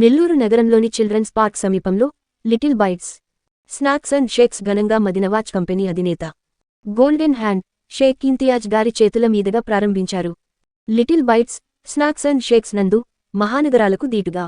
నెల్లూరు నగరంలోని children's park సమీపంలో little bites snacks and shakes ఘనంగా మదినవాజ్ కంపెనీ అధినేత గోల్డెన్ హ్యాండ్ షేక్ ఇంతియాజ్ గారి చేతుల మీదుగా ప్రారంభించారు. Little bites snacks and shakes నందు మహానగరాలకు దీటుగా.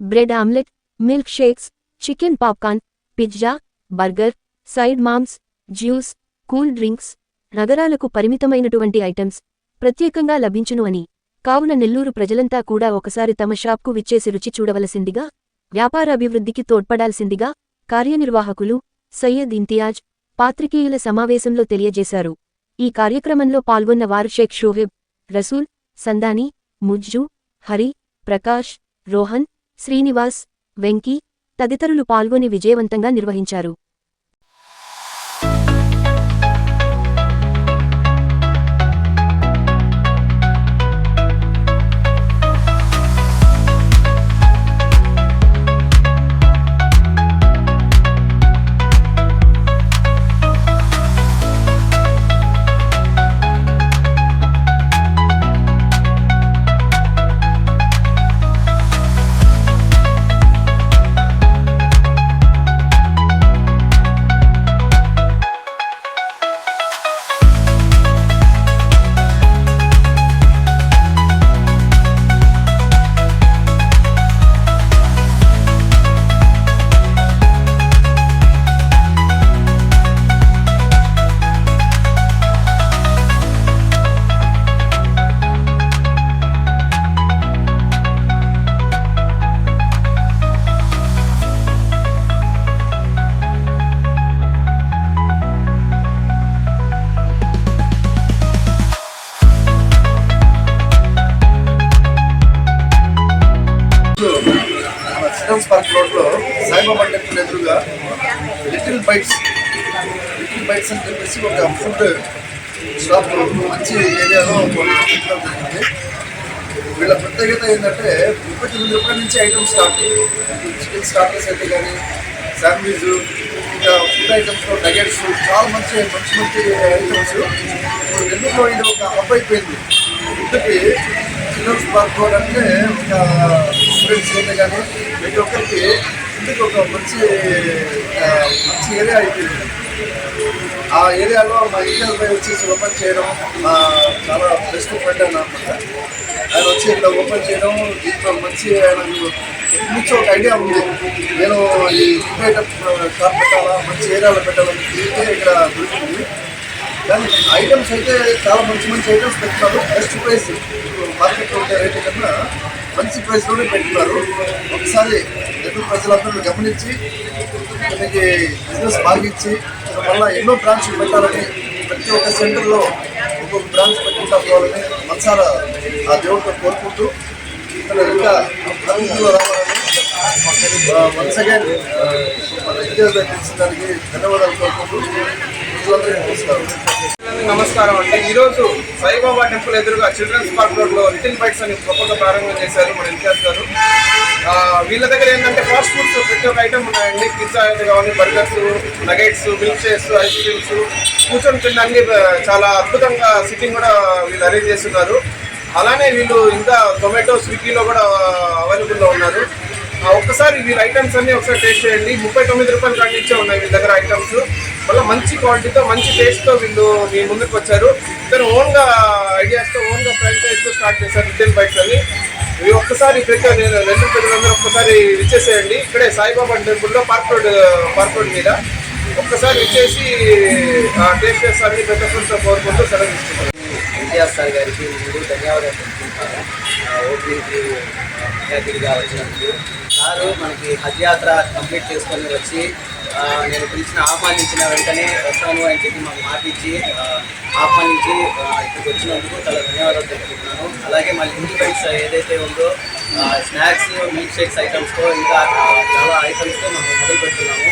Bread omelette milk shakes chicken popcorn pizza burger side momos juice cool drinks నగరాలకు పరిమితమైనటువంటి ఐటమ్స్ ప్రత్యేకంగా లభించును అని కావున నెల్లూరు ప్రజలంతా కూడా ఒకసారి తమ షాప్కు విచ్చేసి రుచి చూడవలసిందిగా వ్యాపారాభివృద్ధికి తోడ్పడాల్సిందిగా కార్యనిర్వాహకులు సయ్యద్ ఇంతియాజ్ పాత్రికేయుల సమావేశంలో తెలియజేశారు. ఈ కార్యక్రమంలో పాల్గొన్న వారు షేక్ షోహెబ్ రసూల్ సందాని ముజ్జు హరి ప్రకాష్ రోహన్ శ్రీనివాస్ వెంకీ తదితరులు పాల్గొని విజయవంతంగా నిర్వహించారు. మన పార్క్ రోడ్లో సాయిబాబా టెంపుల్ ఎదురుగా లిటిల్ బైట్స్ లిటిల్ బైట్స్ అని చెప్పేసి ఒక ఫుడ్ షాప్ మంచి ఏరియాలో జరిగింది వీళ్ళ ప్రత్యేకత ఏంటంటే ముప్పై తొమ్మిది రూపాయల నుంచి ఐటమ్స్ స్టార్ట్ చికెన్ స్టార్టర్స్ అయితే కానీ శాండ్విచ్ ఇంకా ఫుడ్ ఐటమ్స్లో నగెట్స్ చాలా మంచి మంచి మంచి ఐటమ్స్ ఎందుకు ఇది ఒక హబ్ అయిపోయింది? ఫుడ్కి చిల్డ్రన్స్ పార్క్ అంటే ఒక స్టూడెంట్స్ అయితే కానీ ప్రతి ఒక్కరికి ఇంటికి ఒక మంచి మంచి ఏరియా అయిపోయింది ఆ ఏరియాలో మా ఇండియన్ పై ఓపెన్ చేయడం చాలా బెస్ట్ ఫ్రెండ్ అనమాట ఆయన వచ్చి ఇట్లా ఓపెన్ చేయడం దీంట్లో మంచి ఆయనకు నుంచి ఒక ఐడియా ఉంది. నేను ఈ ఫుడ్ పెట్టాలా మంచి ఏరియాలో పెట్టాలని ఇక్కడ దొరికింది కానీ ఐటమ్స్ అయితే చాలా మంచి మంచి ఐటమ్స్ పెట్టున్నారు. బెస్ట్ ప్రైస్ మార్కెట్లో ఉండే రేట్ కన్నా మంచి ప్రైస్లోనే పెట్టున్నారు. ఒకసారి ఎదురు ప్రజలందరూ గమనించి దీనికి బిజినెస్ బాగించి వల్ల ఎన్నో బ్రాంచ్లు పెట్టాలని ప్రతి ఒక్క సెంటర్లో ఒక్కొక్క బ్రాంచ్ పెట్టుకుంటా పోవాలని మనసారా ఆ దేవుడితో కోరుకుంటూ ఇక్కడ ఇంకా అభివృద్ధిలో రావాలని వన్స్ అగైన్ మన ఇండియా తెలిసిన ధన్యవాదాలు కోరుకుంటూ నమస్కారం నమస్కారం అండి. ఈరోజు సాయిబాబా టెంపుల్ ఎదురుగా చిల్డ్రన్స్ పార్క్ రోడ్లో లిటిల్ బైట్స్ అని గొప్పగా ప్రారంభం చేశారు మన ఇన్ఛార్జ్ గారు. వీళ్ళ దగ్గర ఏంటంటే ఫాస్ట్ ఫుడ్స్ ప్రతి ఒక్క ఐటమ్ ఉన్నాయండి. పిజ్జా అయితే కావాలి burgers nuggets milk shakes ice creams కూర్చొని తినడానికి చాలా అద్భుతంగా సిట్టింగ్ కూడా వీళ్ళు అరేంజ్ చేస్తున్నారు. అలానే వీళ్ళు ఇంకా జొమాటో స్విగ్గీలో కూడా అవైలబుల్లో ఉన్నారు. ఒక్కసారి వీళ్ళ ఐటమ్స్ అన్ని ఒకసారి టేస్ట్ చేయండి. ముప్పై తొమ్మిది రూపాయలు కండించే ఉన్నాయి వీళ్ళ దగ్గర ఐటమ్స్ మళ్ళీ మంచి క్వాలిటీతో మంచి టేస్ట్తో వీళ్ళు మీ ముందుకు వచ్చారు. ఇతను ఓన్గా ఐడియాస్తో ఓన్గా ఫ్రాంచైజ్తో స్టార్ట్ చేశారు రిటైల్ బైక్స్ అని ఇవి ఒక్కసారి ప్రతి నేను రెండు ప్రజలందరూ ఒక్కసారి విచ్చేసేయండి ఇక్కడే సాయిబాబా టెంపుల్లో పార్క్ రోడ్ పార్క్ రోడ్ మీద. ఒక్కసారి విచ్చేసి టేస్ట్ చేస్తారని ప్రతి ఒక్కరితో కోరుకుంటూ సెలవు తీసుకుంటాను ఎన్టీఆర్ సార్ గారికి ముందు ధన్యవాదాలు తెలుపుకుంటాను ఓపీకి అతిథిగా వచ్చినందుకు సారు మనకి హజ్ యాత్ర కంప్లీట్ చేసుకొని వచ్చి నేను పిలిచిన ఆహ్వానించిన వెంటనే వస్తాను అని చెప్పి మాకు మాటిచ్చి ఆహ్వానించి ఇక్కడికి వచ్చినందుకు చాలా ధన్యవాదాలు తెలుపుతున్నాను అలాగే మా ఇంటి బైక్స్ ఏదైతే ఉందో స్నాక్స్ మిల్క్ షేక్స్ ఐటమ్స్తో ఇంకా చాలా ఐటమ్స్తో మనం మొదలు పెడుతున్నాము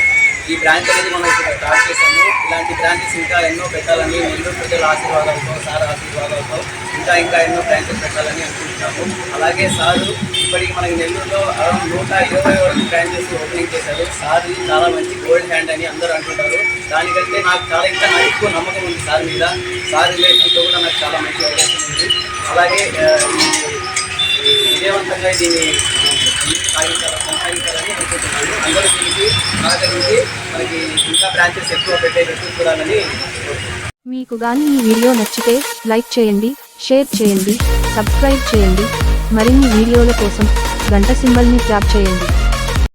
ఈ బ్రాంచ్ అనేది మనం ఇప్పుడు స్టార్ట్ చేశాము. ఇలాంటి బ్రాంచెస్ ఇంకా ఎన్నో పెట్టాలని నెల్లూరు ప్రజల ఆశీర్వాదాలతో సార్ ఆశీర్వాదాలతో ఇంకా ఇంకా ఎన్నో బ్రాంచెస్ పెట్టాలని అనుకుంటున్నాము. అలాగే సారు ఇప్పటికి మనకి నెల్లూరులో అరౌండ్ నూట ఇరవై వరకు బ్రాంచెస్ ఓపెనింగ్ చేశారు. సార్ చాలా మంచి గోల్డ్ హ్యాండ్ అని అందరూ అంటుంటారు. దానికంటే నాకు చాలా ఇంకా నాకు ఎక్కువ నమ్మకం ఉంది సార్ మీద. సార్ రిలేషన్తో కూడా నాకు చాలా మంచి అవకాశం ఉంది. అలాగే విజయవంతంగా దీన్ని సాగించాలని కొనసాగించాలని అనుకుంటున్నాను. అందరూ దీనికి సహకరించి మనకి ఇంకా బ్రాంచెస్ ఎక్కువ పెట్టేటట్టు చూడాలని మీకు గాని ఈ వీడియో నచ్చితే లైక్ చేయండి షేర్ చేయండి సబ్స్క్రైబ్ చేయండి. మరిన్ని వీడియోల కోసం గంట సింబల్ని ట్యాప్ చేయండి.